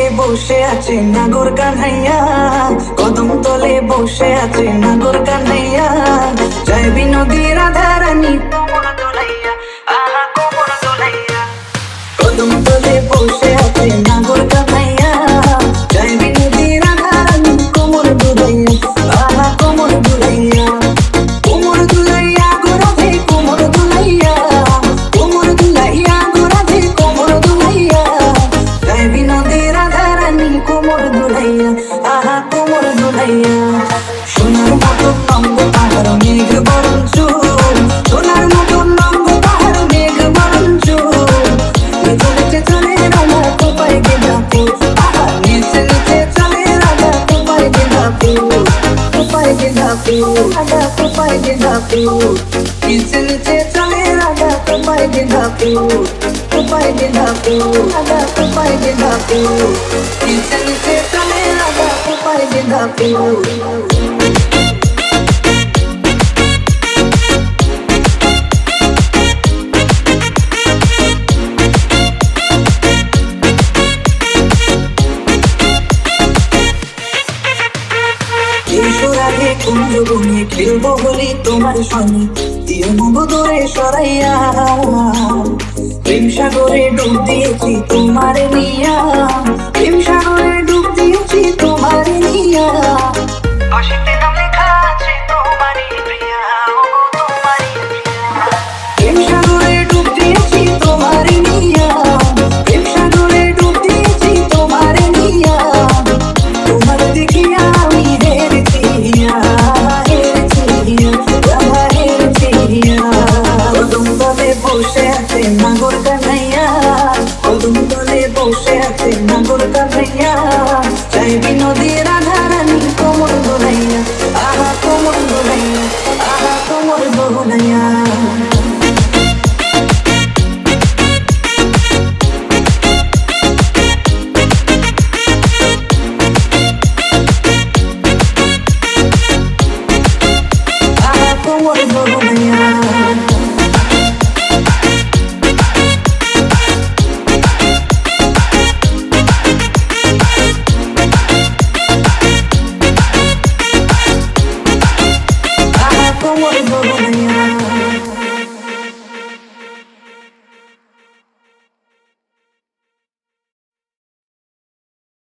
তলে বসে আছে নাগর কানাইয়া কদম তলে বসে আছে নাগর কানাইয়া জয় বিনোদী রাধা রানী কদম তলে বসে আছে রাগা কোপায় গেধাপু পিছলছে চলে রাগা কোপায় গেধাপু কোপায় গেধাপু রাগা কোপায় গেধাপু পিছলছে চলে রাগা কোপায় গেধাপু তুমি খেলব বলি তোমার সঙ্গে। দিয়ে মগো দরে সরাইয়া। প্রেম সাগরে ডুব দিয়েছি তোমার নিয়া। প্রেম সাগরে ডুব দিয়েছি তোমার নিয়া। 我那样。